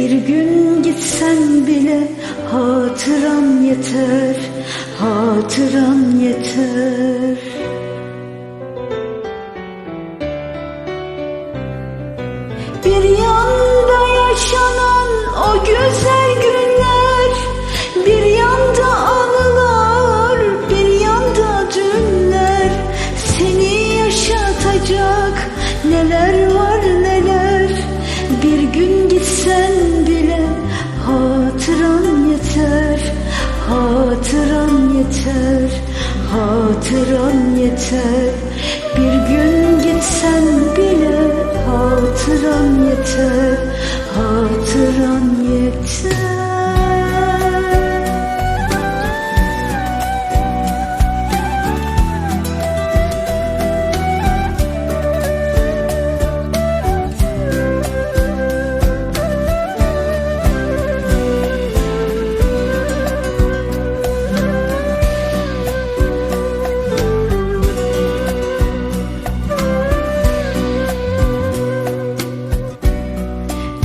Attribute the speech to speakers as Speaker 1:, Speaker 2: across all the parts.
Speaker 1: Bir gün gitsen bile hatıran yeter Hatıran yeter. Bir yanda yaşanan Hatıran yeter. Bir gün gitsen bile hatıran yeter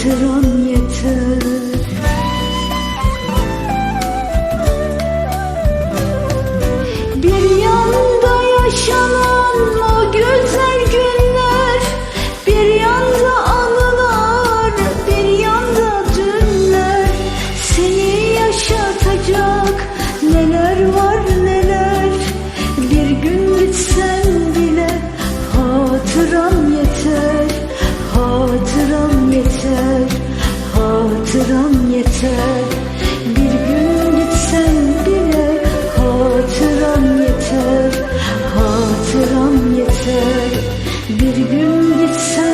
Speaker 1: hatıran hatıram yeter. Bir gün gitsen bile hatıram yeter, hatıram yeter. Bir gün gitsen